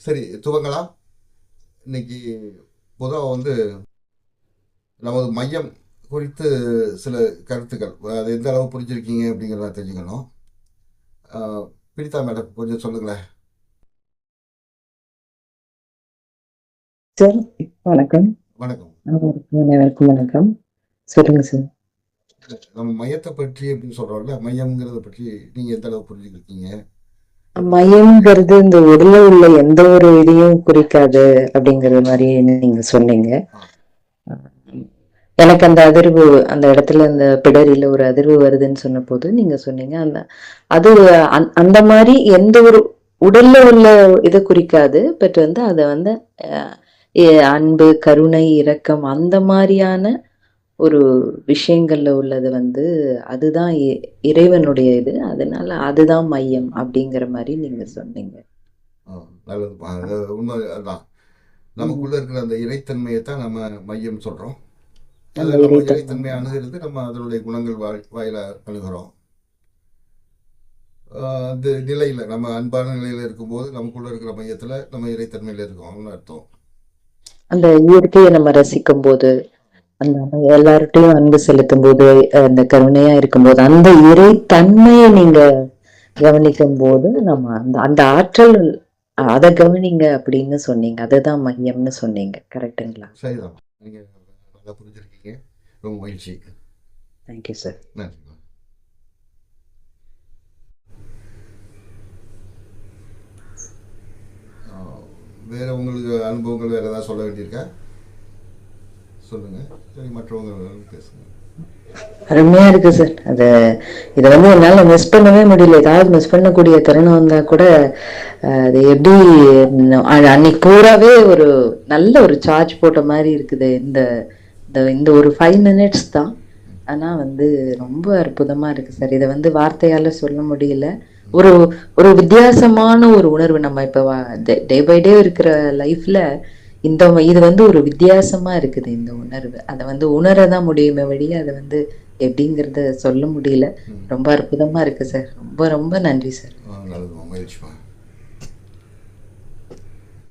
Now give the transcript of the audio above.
சரி துவங்கலாம் இன்னைக்கு பொதுவாக வந்து நமது மையம் குறித்து சில கருத்துக்கள். அது எந்த அளவு புரிஞ்சிருக்கீங்க அப்படிங்கிறத தெரிஞ்சுக்கணும். பிரிதா மேடம் கொஞ்சம் சொல்லுங்களேன். சார் வணக்கம். வணக்கம். அனைவருக்கும் வணக்கம். சொல்லுங்க சார். நம்ம மையத்தை பற்றி அப்படின்னு சொல்றோம்ல மையம்ங்கிறத பற்றி நீங்க எந்த அளவு புரிஞ்சுக்கிருக்கீங்க? மையம்ங்கிறது இந்த உடல்ல உள்ள எந்த ஒரு இதையும் குறிக்காது அப்படிங்கிற மாதிரி நீங்க சொன்னீங்க. எனக்கு அந்த அதிர்வு அந்த இடத்துல அந்த பிடரியில ஒரு அதிர்வு வருதுன்னு சொன்ன போது நீங்க சொன்னீங்க. அந்த அது அந்த- அந்த மாதிரி எந்த ஒரு உடல்ல உள்ள இதை குறிக்காது. பட் வந்து அதை வந்து அஹ், அன்பு கருணை இரக்கம் அந்த மாதிரியான ஒரு விஷயங்கள்ல உள்ளது வந்து அதுதான் இறைவனுடைய இது. அதனால அதுதான் மையம் அப்படிங்கிற மாதிரி நீங்க சொன்னீங்க. ஆஹ் நல்லதுப்பா அது உண்மை அதுதான் நமக்குள்ள இருக்கிற அந்த இறைத்தன்மையை தான் நம்ம மையம் நம்ம இறைத்தன்மை. அணுகிறது நம்ம அதனுடைய குணங்கள் வாய் வாயில அணுகிறோம். அந்த நிலையில நம்ம அன்பான நிலையில இருக்கும்போது நமக்குள்ள இருக்கிற மையத்துல நம்ம இறைத்தன்மையில இருக்கோம்னு அர்த்தம். அந்த இயற்கையை நம்ம ரசிக்கும் போது அந்த நம்ம எல்லார்ட்டையும் அன்பு செலுத்தும் போது அந்த கருணையா இருக்கும்போது அந்த இறை தன்மையை நீங்க கவனிக்கும் போது நம்ம அந்த அந்த ஆற்றல் அதை கவனிங்க அப்படின்னு சொன்னீங்க. அதுதான் மையம்னு சொன்னீங்க. கரெக்டுங்களா சரிதான். நீங்க நல்லா புரிஞ்சிருக்கீங்க. ரொம்ப மகிழ்ச்சி. தேங்க்யூ சார் நன்றி. வேற உங்களுக்கு அனுபவங்கள் வேற ஏதாவது சொல்ல வேண்டியிருக்கா? சொல்லுங்கள் மற்றவங்க பேசுங்க. அருமையா இருக்கு சார் அது இதை வந்து என்னால் மிஸ் பண்ணவே முடியல. ஏதாவது மிஸ் பண்ணக்கூடிய தருணம் வந்தா கூட அது எப்படி அன்னைக்கு பூராவே ஒரு நல்ல ஒரு சார்ஜ் போட்ட மாதிரி இருக்குது. இந்த இந்த இந்த ஒரு ஃபைவ் மினிட்ஸ் தான். ஆனா வந்து ரொம்ப அற்புதமா இருக்கு சார் இதை வந்து வார்த்தையால சொல்ல முடியல. ஒரு ஒரு வித்தியாசமான ஒரு உணர்வு நம்ம இப்போ டே பை டே இருக்கிற லைஃப்ல இந்த இது வந்து ஒரு வித்தியாசமா இருக்குது இந்த உணர்வு. அதை வந்து உணரதான் முடியுமே வழிய அதை வந்து எப்படிங்கிறத சொல்ல முடியல. ரொம்ப அற்புதமா இருக்கு சார். ரொம்ப ரொம்ப நன்றி சார்.